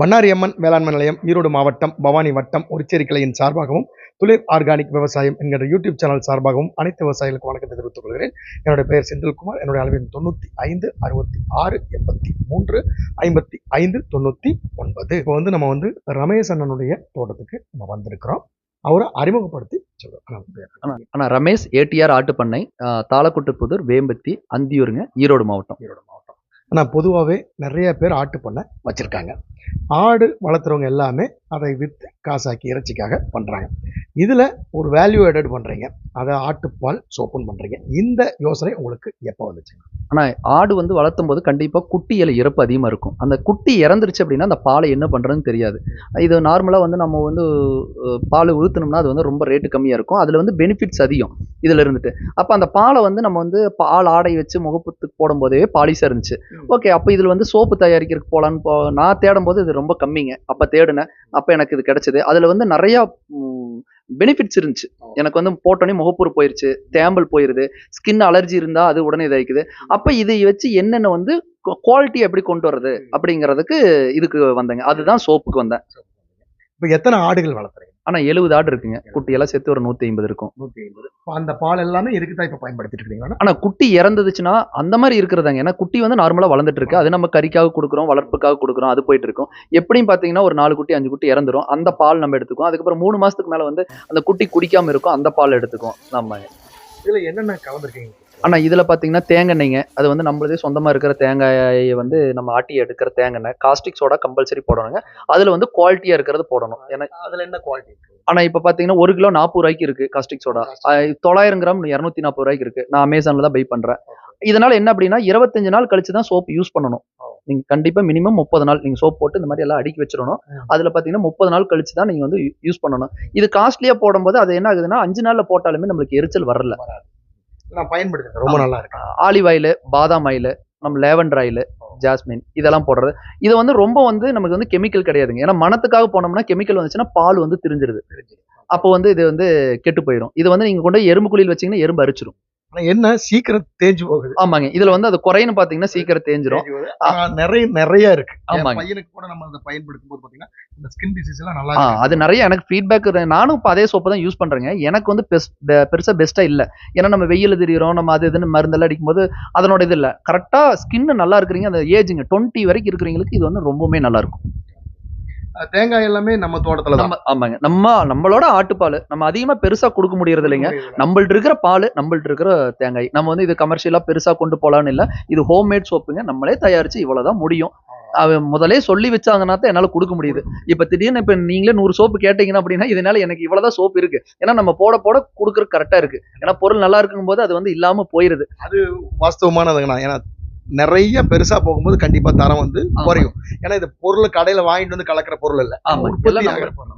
பண்ணாரி அம்மன் வேளாண்மை நிலையம் ஈரோடு மாவட்டம் பவானி வட்டம் உரிச்சேரி கிளையின் சார்பாகவும் துளிர் ஆர்கானிக் விவசாயம் என்கிற யூடியூப் சேனல் சார்பாகவும் அனைத்து விவசாயிகளுக்கு வணக்கத்தை தெரிவித்துக் கொள்கிறேன். என்னுடைய பெயர் செந்தில்குமார். என்னுடைய அளவின் தொண்ணூற்றி ஐந்து அறுபத்தி ஆறு எண்பத்தி மூன்று ஐம்பத்தி ஐந்து தொண்ணூற்றி ஒன்பது. இப்போ வந்து நம்ம வந்து ரமேஷ் அண்ணனுடைய தோட்டத்துக்கு நம்ம வந்திருக்கிறோம். அவரை அறிமுகப்படுத்தி சொல்றோம். ஆனா ஆனா ரமேஷ் ஏடிஆர் ஆட்டுப்பண்ணை ஆஹ் தாளக்குட்டுப்புதூர் வேம்பத்தி அந்தியூருங்க ஈரோடு மாவட்டம். ஈரோடு மாவட்டம். ஆனால் பொதுவாகவே நிறைய பேர் ஆட்டு பண்ணை வச்சுருக்காங்க. ஆடு வளர்த்துறவங்க எல்லாமே அதை விற்று காசாக்கி இறைச்சிக்காக பண்ணுறாங்க இதில் ஒரு வேல்யூ ஆடட் பண்ணுறீங்க அதை ஆட்டுப்பால் சோப்புன்னு பண்ணுறீங்க இந்த யோசனை உங்களுக்கு எப்போ வந்துச்சு? ஆனா ஆடு வந்து வளர்த்தும் போது கண்டிப்பா குட்டியில இறப்பு அதிகமா இருக்கும். அந்த குட்டி இறந்துருச்சு அப்படின்னா அந்த பாலை என்ன பண்றதுன்னு தெரியாது. இது நார்மலா வந்து நம்ம வந்து பால் ஊத்துனோம்னா அது வந்து ரொம்ப ரேட்டு கம்மியா இருக்கும். அதுல வந்து பெனிஃபிட்ஸ் அதிகம் இதுல இருந்துட்டு. அப்ப அந்த பாலை வந்து நம்ம வந்து பால் ஆடை வச்சு முகப்புத்துக்கு போடும் போதே பாலிசா இருந்துச்சு. ஓகே அப்ப இதுல வந்து சோப்பு தயாரிக்கிறதுக்கு போலான்னு போ நான் தேடும் போது இது ரொம்ப கம்மிங்க. அப்ப தேடினேன். அப்ப எனக்கு இது கிடைச்சது. அதுல வந்து நிறைய பெனிஃபிட்ஸ் இருந்துச்சு. எனக்கு வந்து போட்டோன்னே முகப்பூர் போயிருச்சு தேம்பல் போயிருது ஸ்கின் அலர்ஜி இருந்தா அது உடனே இதாயிக்குது. அப்ப இதை வச்சு என்னென்ன வந்து குவாலிட்டி எப்படி கொண்டு வர்றது அப்படிங்கிறதுக்கு இதுக்கு வந்தேங்க. அதுதான் சோப்புக்கு வந்தேன். இப்போ எத்தனை ஆடுகள் வளர்த்துறீங்க ஆனா எழுபது ஆடு இருக்குங்க. குட்டியெல்லாம் சேர்த்து ஒரு நூத்தி ஐம்பது இருக்கும். நூற்றி ஐம்பது. அந்த பால் எல்லாமே இதுக்கு தான் இப்போ பயன்படுத்திட்டு இருக்கீங்களா ஆனா குட்டி இறந்துச்சுன்னா அந்த மாதிரி இருக்கிறதாங்க. ஏன்னா குட்டி வந்து நார்மலா வளர்ந்துட்டு இருக்கு. அது நம்ம கறிக்காக கொடுக்குறோம் வளர்ப்புக்காக கொடுக்குறோம் அது போயிட்டு இருக்கும். எப்படியும் பாத்தீங்கன்னா ஒரு நாலு குட்டி அஞ்சு குட்டி இறந்துரும். அந்த பால் நம்ம எடுத்துக்குவோம். அதுக்கப்புறம் மூணு மாசத்துக்கு மேல வந்து அந்த குட்டி குடிக்காம இருக்கும் அந்த பால் எடுத்துக்குவோம். நம்ம இதில் என்னென்ன கலந்துருக்கீங்க? ஆனா இதுல பாத்தீங்கன்னா தேங்காய்ங்க அது வந்து நம்மளதே சொந்தமா இருக்கிற தேங்காயை வந்து நம்ம ஆட்டி எடுக்கிற தேங்காய் காஸ்டிக் சோடா கம்பல்சரி போடணுங்க. அதுல வந்து குவாலிட்டியா இருக்கிறது போடணும். ஏன்னா அதில் என்ன குவாலிட்டி ஆனா இப்ப பாத்தீங்கன்னா ஒரு கிலோ நாற்பது ரூபாய்க்கு இருக்கு காஸ்டிக் சோடா தொள்ளாயிரம் கிராம் இரநூத்தி நாற்பது ரூபாய்க்கு இருக்கு. நான் அமேசான்ல தான் பை பண்றேன். இதனால என்ன அப்படின்னா இருபத்தஞ்சு நாள் கழிச்சு தான் சோப் யூஸ் பண்ணணும். ஓ. நீங்க கண்டிப்பா மினிமம் முப்பது நாள். நீங்க சோப் போட்டு இந்த மாதிரி எல்லாம் அடுக்கி வச்சிடணும். அதுல பாத்தீங்கன்னா முப்பது நாள் கழிச்சு தான் நீங்க வந்து யூஸ் பண்ணணும். இது காஸ்ட்லியா போடும்போது அது என்ன ஆகுதுன்னா அஞ்சு நாள்ல போட்டாலுமே நம்மளுக்கு எரிச்சல் வரல. நான் பயன்படுத்துறேன். ரொம்ப நல்லா இருக்கு ஆலிவ் ஆயில் பாதாம் ஆயில் நம்ம லேவண்டர் ஆயில் ஜாஸ்மின் இதெல்லாம் போடுறது. இது வந்து ரொம்ப வந்து நமக்கு வந்து கெமிக்கல் கிடையாதுங்க. ஏன்னா மனத்துக்காக போனோம்னா கெமிக்கல் வந்துச்சுன்னா பால் வந்து திரிஞ்சிருது. அப்போ வந்து இது வந்து கெட்டு போயிடும் இது வந்து நீங்க கொண்டு எறும்பு குழியில் வச்சீங்கன்னா எறும்பு அரிச்சிரும். ஆனா என்ன? சீக்கிரம் தேஞ்சு போகுது. ஆமாங்க. இதுல வந்து அது குறைன்னு பாத்தீங்கன்னா சீக்கிரம் தேஞ்சிரும். நிறைய நிறைய இருக்கு. ஆமாங்க. பையனுக்கு கூட நம்ம அதை பயன்படுத்தும் போது பாத்தீங்கன்னா இந்த ஸ்கின் டிசீஸ் எல்லாம் நல்லா. அது நிறைய எனக்கு ஃபீட்பேக் நானும் இப்போ அதே சோப்பு தான் யூஸ் பண்றேங்க. எனக்கு வந்து பெஸ்ட் பெருசா பெஸ்ட்டா இல்ல. ஏன்னா நம்ம வெயில் தெரியுறோம் நம்ம அது இதுன்னு மருந்தெல்லாம் அடிக்கும்போது அதனோட இது இல்ல. கரெக்டா ஸ்கின் நல்லா இருக்கிறீங்க அந்த ஏஜுங்க டுவெண்ட்டி வரைக்கும் இருக்கிறவங்களுக்கு இது வந்து ரொம்பவுமே நல்லா இருக்கும். தேங்காய் எல்லாமே நம்ம தோட்டத்துல தான். நம்ம ஆமாங்க. நம்ம நம்மளோட ஆட்டுப்பால். நம்ம அதிகமா பெருசா கொடுக்க முடியறது இல்லைங்க. நம்மள்ட்ட இருக்கிற பால் நம்மள்ட்ட இருக்கிற தேங்காய். நம்ம வந்து இது கமர்ஷியலா பெருசா கொண்டு போலான்னு இல்ல. இது ஹோம்மேட் சோப்புங்க நம்மளே தயாரிச்சு இவ்வளவுதான் முடியும். அவன் முதலே சொல்லி வச்சாங்கன்னா தான் என்னால கொடுக்க முடியுது. இப்ப திடீர்னு இப்ப நீங்களே நூறு சோப்பு கேட்டீங்கன்னா அப்படின்னா இதனால எனக்கு இவ்வளவுதான் சோப்பு இருக்கு. ஏன்னா நம்ம போட போட கொடுக்குறது கரெக்டா இருக்கு. ஏன்னா பொருள் நல்லா இருக்கும் போது அது வந்து இல்லாம போயிருது. வாஸ்தவமானதுங்கண்ணா. ஏன்னா நிறைய பெருசா போகும்போது கண்டிப்பா தரம் வந்து குறையும். ஏன்னா இது பொருள் கடையில வாங்கிட்டு வந்து கலக்கிற பொருள் இல்ல. ஆமா.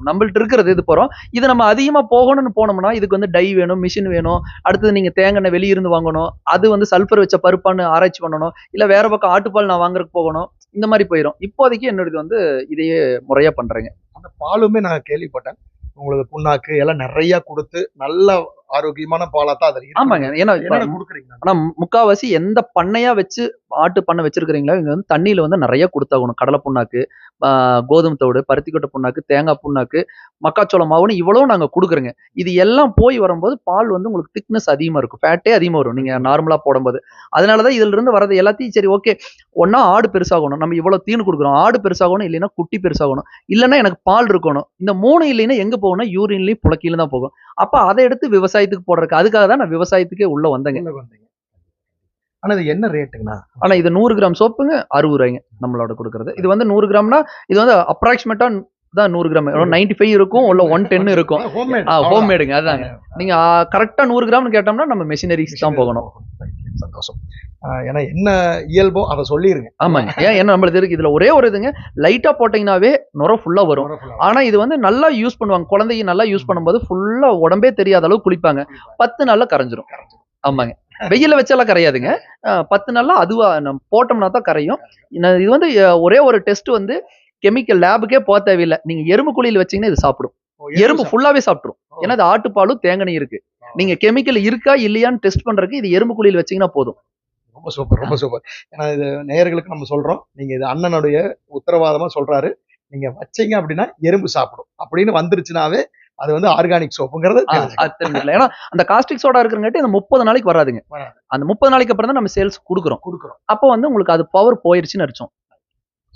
நம்மள்ட்ட இருக்கிறது இது போறோம். இது நம்ம அதிகமா போகணும்னு போனோம்னா இதுக்கு வந்து டை வேணும் மிஷின் வேணும். அடுத்தது நீங்க தேங்காய் வெளியிருந்து வாங்கணும். அது வந்து சல்ஃபர் வச்ச பருப்பான்னு ஆராய்ச்சி பண்ணணும். இல்ல வேற பக்கம் ஆட்டுப்பால் நான் வாங்குறதுக்கு போகணும். இந்த மாதிரி போயிடும் இப்போதைக்கு என்னோடது வந்து இதையே முறையா பண்றேங்க. அந்த பாலுமே நான் கேள்விப்பட்டேன். உங்களுக்கு புண்ணாக்கு எல்லாம் நிறைய கொடுத்து நல்ல ஆரோக்கியமான பாலா தான் அது. ஆமாங்க. ஏன்னா ஆனா முக்காவாசி எந்த பண்ணையா வச்சு ஆட்டு பண்ணை வச்சிருக்கிறீங்களோ இங்க வந்து தண்ணியில வந்து நிறைய கொடுத்தாகணும். கடலை புண்ணாக்கு கோதுமை தவிடு பருத்திக்கொட்டை புண்ணாக்கு தேங்காய் புண்ணாக்கு மக்காச்சோளம் மாவுன்னு இவ்வளவு நாங்க கொடுக்குறோங்க. இது எல்லாம் போய் வரும்போது பால் வந்து உங்களுக்கு திக்னஸ் அதிகமா இருக்கும். ஃபேட்டே அதிகமா வரும். நீங்க நார்மலா போடும்போது. அதனாலதான் இதுல இருந்து வரது எல்லாத்தையும் சரி ஓகே ஒன்னா ஆடு பெருசாகணும். நம்ம இவ்வளவு தீனு கொடுக்குறோம். ஆடு பெருசாகணும் இல்லைன்னா குட்டி பெருசாகணும். இல்லைன்னா எனக்கு பால் இருக்கணும். இந்த மூணு இல்லைன்னா எங்க போகணும் யூரின்லயும் புழக்கிலும் தான் போகும். அப்ப அதை எடுத்து விவசாயத்துக்கு போடுறதுக்கு அதுக்காக தான் நான் விவசாயத்துக்கே உள்ள வந்தேங்க. ஆனா இது என்ன ரேட்டுங்கண்ணா? ஆனா இது நூறு கிராம் சோப்புங்க அறுபது ரூபாய்ங்க நம்மளோட கொடுக்கறது. இது வந்து நூறு கிராம்னா இது வந்து அப்ராக்சிமேட்டா தான் நூறு கிராம். நைன்டி ஃபைவ் இருக்கும் உள்ள ஒன் டென் இருக்கும். ஹோம்மேட் ஹோம் மேடுங்க அதாங்க. நீங்க கரெக்டா நூறு கிராம்னு கேட்டோம்னா நம்ம மெஷினரிஸ் தான் போகணும். சந்தோஷம். ஏன்னா என்ன இயல்போ அதை சொல்லிருங்க. ஆமாங்க. ஏன் என்ன நம்மளுக்கு இருக்கு. இதுல ஒரே ஒரு இதுங்க. லைட்டா போட்டீங்கன்னாவே நுர ஃபுல்லா வரும். ஆனா இது வந்து நல்லா யூஸ் பண்ணுவாங்க. குழந்தைங்க நல்லா யூஸ் பண்ணும்போது ஃபுல்லா உடம்பே தெரியாத அளவு குளிப்பாங்க. பத்து நாள்ல கரைஞ்சிரும். ஆமாங்க. வெயில வச்சாலாம் கரையாதுங்க. பத்து நாள்ல அதுவா நம்ம போட்டோம்னா தான் கரையும். இது வந்து ஒரே ஒரு டெஸ்ட் வந்து கெமிக்கல் லேபுக்கே போக தேவையில்லை. நீங்க எறும்பு குழியில் வச்சீங்கன்னா இது சாப்பிடும். எறும்பு ஃபுல்லாவே சாப்பிட்ரும் ஏன்னா அது ஆட்டுப்பாலும் தேங்காய் இருக்கு. நீங்க கெமிக்கல் இருக்கா இல்லையான்னு டெஸ்ட் பண்றதுக்கு இது எறும்பு குழியில் வச்சீங்கன்னா போதும். ரொம்ப சூப்பர் ரொம்ப சூப்பர் ஏன்னா இது நேயர்களுக்கு நம்ம சொல்றோம். நீங்க இது அண்ணனுடைய உத்தரவாதமா சொல்றாரு. நீங்க வச்சீங்க அப்படின்னா எறும்பு சாப்பிடும். அப்படின்னு வந்துருச்சுனாவே அது வந்து ஆர்கானிக் சோப்புங்கிறது ஏன்னா அந்த காஸ்டிக் சோடா இருக்கிறங்காட்டி அந்த முப்பது நாளைக்கு வராதுங்க. வராது. அந்த முப்பது நாளைக்கு அப்புறம் தான் நம்ம சேல்ஸ் கொடுக்குறோம். கொடுக்குறோம். அப்போ வந்து உங்களுக்கு அது பவர் போயிருச்சுன்னு அர்த்தம்.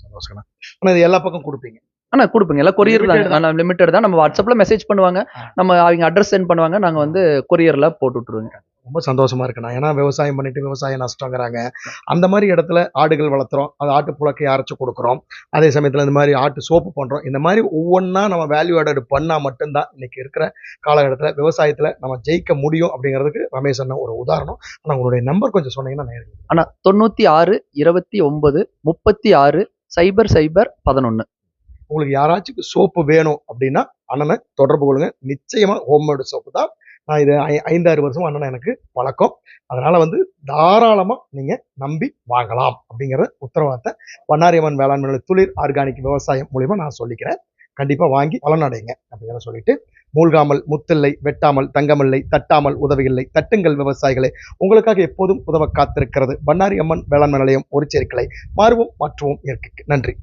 சந்தோஷம் ஆனா இது எல்லா பக்கம் கொடுப்பீங்க. ஆனா கொடுப்பீங்க. எல்லாம் கொரியர் தான். லிமிட்டட் தான். நம்ம வாட்ஸ்அப்ல மெசேஜ் பண்ணுவாங்க. நம்ம அவங்க அட்ரஸ் சென்ட் பண்ணுவாங்க. நாங்க வந்து கொரியர்ல போட்டு விட்டுருவோங்க. ரொம்ப சந்தோஷமா இருக்கு. நான் ஏன்னா விவசாயம் பண்ணிட்டு விவசாயம் நஷ்டங்கிறாங்க. அந்த மாதிரி இடத்துல ஆடுகள் வளர்த்துறோம். அது ஆட்டு புழக்கை அரைச்சு கொடுக்குறோம். அதே சமயத்துல இந்த மாதிரி ஆட்டு சோப்பு பண்றோம். இந்த மாதிரி ஒவ்வொன்றா நம்ம வேல்யூ ஆடட் பண்ணா மட்டும்தான் இன்னைக்கு இருக்கிற காலகட்டத்துல விவசாயத்துல நம்ம ஜெயிக்க முடியும் அப்படிங்கிறதுக்கு ரமேஷ் அண்ணன் ஒரு உதாரணம். ஆனா உங்களுடைய நம்பர் கொஞ்சம் சொன்னீங்கன்னா நேரம் ஆனா தொண்ணூத்தி ஆறு இருபத்தி ஒன்பது முப்பத்தி ஆறு சைபர் சைபர் பதினொன்னு. உங்களுக்கு யாராச்சும் சோப்பு வேணும் அப்படின்னா அண்ணனை தொடர்பு கொள்ளுங்க. நிச்சயமா ஹோம்மேடு சோப்பு தான். நான் இது ஐ- ஐந்தாறு வருஷம் அண்ணனை எனக்கு பழக்கம். அதனால வந்து தாராளமா நீங்க நம்பி வாங்கலாம் அப்படிங்கிற உத்தரவாதத்தை பண்ணாரியம்மன் வேளாண்மை துளிர் ஆர்கானிக் விவசாயம் மூலியமா நான் சொல்லிக்கிறேன். கண்டிப்பா வாங்கி பலனடைங்க அப்படிங்கிற சொல்லிட்டு மூழ்காமல் முத்தில்லை வெட்டாமல் தங்கமில்லை தட்டாமல் உதவியில்லை தட்டுங்கள் விவசாயிகளை. உங்களுக்காக எப்போதும் உதவ காத்திருக்கிறது பண்ணாரி அம்மன் வேளாண்மை நிலையம் ஒரு சேர்க்கலை மாறுவோம் மாற்றுவோம் இயற்கைக்கு. நன்றி.